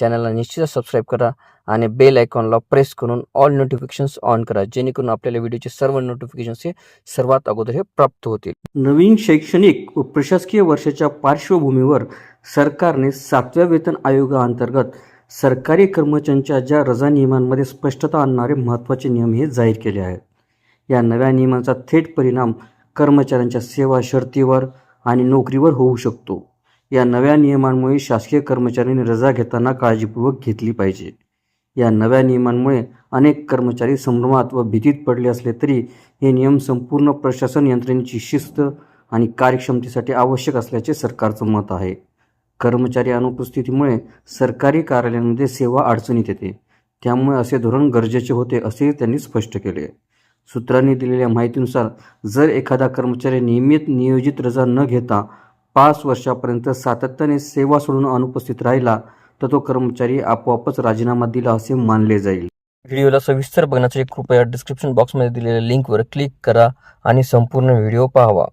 चॅनलला निश्चितच सबस्क्राईब करा आणि बेल आयकॉनला प्रेस करून ऑल नोटिफिकेशन्स ऑन करा जेणेकरून आपल्याला व्हिडिओचे सर्व नोटिफिकेशन्स हे सर्वात अगोदर हे प्राप्त होतील. नवीन शैक्षणिक व प्रशासकीय वर्षाच्या पार्श्वभूमीवर सरकारने सातव्या वेतन आयोगाअंतर्गत सरकारी कर्मचाऱ्यांच्या ज्या रजा नियमांमध्ये स्पष्टता आणणारे महत्त्वाचे नियम हे जाहीर केले आहेत. या नव्या नियमांचा थेट परिणाम कर्मचाऱ्यांच्या सेवा शर्तीवर आणि नोकरीवर होऊ शकतो. या नव्या नियमांमुळे शासकीय कर्मचाऱ्यांनी रजा घेताना काळजीपूर्वक घेतली पाहिजे. या नव्या नियमांमुळे अनेक कर्मचारी संभ्रमात व भीतीत पडले असले तरी हे नियम संपूर्ण प्रशासन यंत्रणेची शिस्त आणि कार्यक्षमतेसाठी आवश्यक असल्याचे सरकारचं मत आहे. कर्मचारी अनुपस्थितीमुळे सरकारी कार्यालयांमध्ये सेवा अडचणीत येते. त्यामुळे असे धोरण गरजेचे होते असे त्यांनी स्पष्ट केले. सूत्रांनी दिलेल्या माहितीनुसार जर एखादा कर्मचारी नियमित नियोजित रजा न घेता पाच वर्षापर्यंत सातत्याने सेवा सोडून अनुपस्थित राहिला तर तो कर्मचारी आपोआपच राजीनामा दिला असे मानले जाईल. व्हिडिओला सविस्तर बघण्यासाठी कृपया डिस्क्रिप्शन बॉक्समध्ये दिलेल्या लिंकवर क्लिक करा आणि संपूर्ण व्हिडिओ पाहावा.